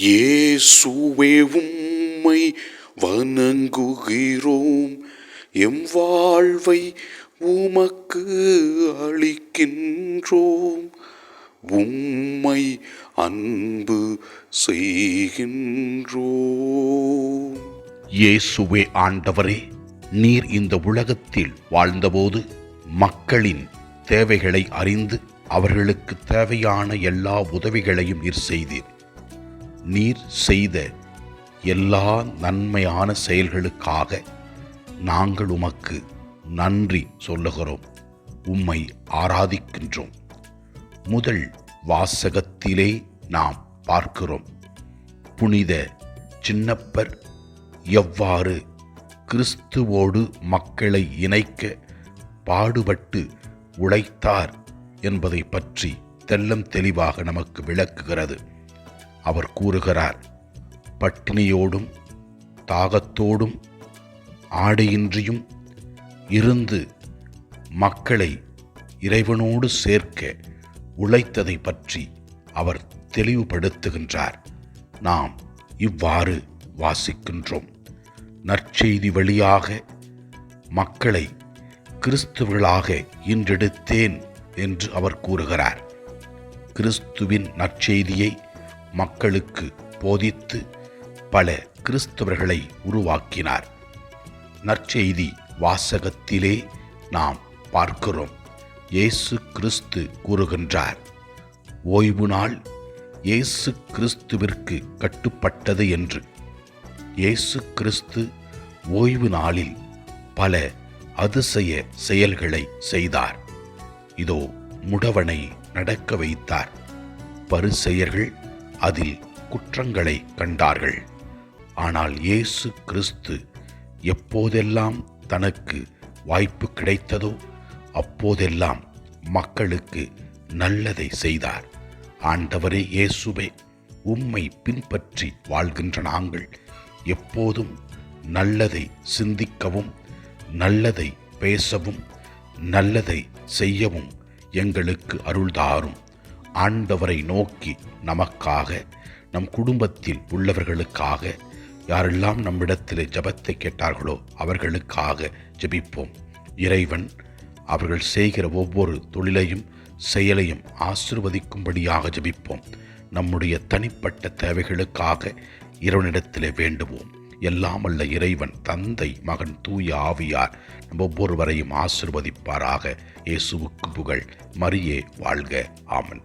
இயேசுவே உம்மை வணங்குகிறோம். எம் வாழ்வை உமக்கு அளிக்கின்றோம். உம்மை அன்பு செய்கின்றோம். இயேசுவே ஆண்டவரே நீர் இந்த உலகத்தில் வாழ்ந்தபோது மக்களின் தேவைகளை அறிந்து அவர்களுக்கு தேவையான எல்லா உதவிகளையும் நீர் செய்தீர். நீர் செய்த எல்லா நன்மையான செயல்களுக்காக நாங்கள் உமக்கு நன்றி சொல்லுகிறோம். உம்மை ஆராதிக்கின்றோம். முதல் வாசகத்திலே நாம் பார்க்கிறோம். புனித சின்னப்பர் எவ்வாறு கிறிஸ்துவோடு மக்களை இணைக்க பாடுபட்டு உழைத்தார் என்பதை பற்றி தெல்லம் தெளிவாக நமக்கு விளக்குகிறது. அவர் கூறுகிறார் பட்டினியோடும் தாகத்தோடும் ஆடையின்றியும் இருந்து மக்களை இறைவனோடு சேர்க்க உழைத்ததை பற்றி அவர் தெளிவுபடுத்துகின்றார். நாம் இவ்வாறு வாசிக்கின்றோம். நற்செய்தி வழியாக மக்களை கிறிஸ்துவர்களாக இன்றெடுத்தேன் என்று அவர் கூறுகிறார். கிறிஸ்துவின் நற்செய்தியை மக்களுக்கு போதித்து பல கிறிஸ்தவர்களை உருவாக்கினார். நற்செய்தி வாசகத்திலே நாம் பார்க்கிறோம். இயேசு கிறிஸ்து கூறுகின்றார் ஓய்வு நாள் இயேசு கிறிஸ்துவிற்கு கட்டுப்பட்டது என்று. இயேசு கிறிஸ்து ஓய்வு நாளில் பல அதிசய செயல்களை செய்தார். இதோ முடவனை நடக்க வைத்தார். பரிசெயர்கள் அதில் குற்றங்களை கண்டார்கள். ஆனால் இயேசு கிறிஸ்து எப்போதெல்லாம் தனக்கு வாய்ப்பு கிடைத்ததோ அப்போதெல்லாம் மக்களுக்கு நல்லதை செய்தார். ஆண்டவரே இயேசுவே உம்மை பின்பற்றி வாழ்கின்ற நாங்கள் எப்போதும் நல்லதை சிந்திக்கவும் நல்லதை பேசவும் நல்லதை செய்யவும் எங்களுக்கு அருள்தாரும். ஆண்டவரை நோக்கி நமக்காக நம் குடும்பத்தில் உள்ளவர்களுக்காக யாரெல்லாம் நம்மிடத்தில் ஜபத்தை கேட்டார்களோ அவர்களுக்காக ஜெபிப்போம். இறைவன் அவர்கள் செய்கிற ஒவ்வொரு தொழிலையும் செயலையும் ஆசிர்வதிக்கும்படியாக ஜெபிப்போம். நம்முடைய தனிப்பட்ட தேவைகளுக்காக இறைவனிடத்திலே வேண்டுவோம். எல்லாம் அல்ல இறைவன் தந்தை மகன் தூய ஆவியார் நம் ஒவ்வொருவரையும் ஆசிர்வதிப்பாராக. இயேசுவுக்கு புகழ். மரியே வாழ்க. ஆமன்.